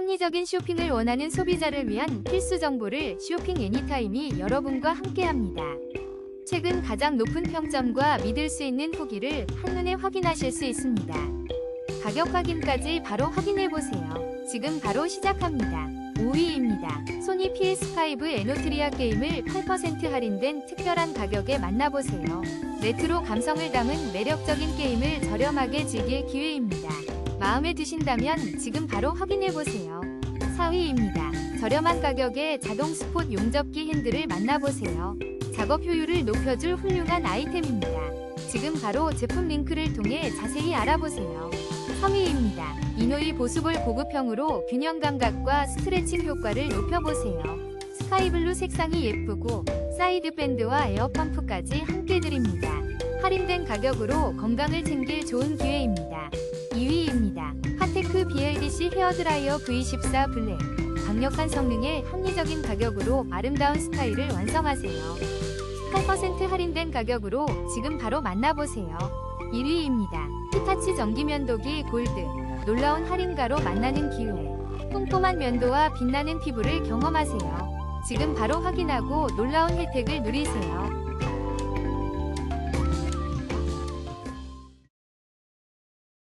합리적인 쇼핑을 원하는 소비자를 위한 필수 정보를 쇼핑 애니타임이 여러분과 함께합니다. 최근 가장 높은 평점과 믿을 수 있는 후기를 한눈에 확인하실 수 있습니다. 가격 확인까지 바로 확인해 보세요. 지금 바로 시작합니다. 5위입니다. 소니 PS5 에노트리아 게임을 8% 할인된 특별한 가격에 만나보세요. 레트로 감성을 담은 매력적인 게임을 저렴하게 즐길 기회입니다. 마음에 드신다면 지금 바로 확인해 보세요. 4위입니다. 저렴한 가격에 자동 스폿 용접기 핸들을 만나보세요. 작업 효율을 높여줄 훌륭한 아이템입니다. 지금 바로 제품 링크를 통해 자세히 알아보세요. 3위입니다. 이노이 보수볼 고급형으로 균형 감각과 스트레칭 효과를 높여보세요. 스카이블루 색상이 예쁘고 사이드 밴드와 에어펌프까지 함께 드립니다. 할인된 가격으로 건강을 챙길 좋은 기회입니다. 2위입니다. 하테크 BLDC 헤어드라이어 V14 블랙. 강력한 성능에 합리적인 가격으로 아름다운 스타일을 완성하세요. 8% 할인된 가격으로 지금 바로 만나보세요. 1위입니다. 히타치 전기 면도기 골드. 놀라운 할인가로 만나는 기회. 꼼꼼한 면도와 빛나는 피부를 경험하세요. 지금 바로 확인하고 놀라운 혜택을 누리세요.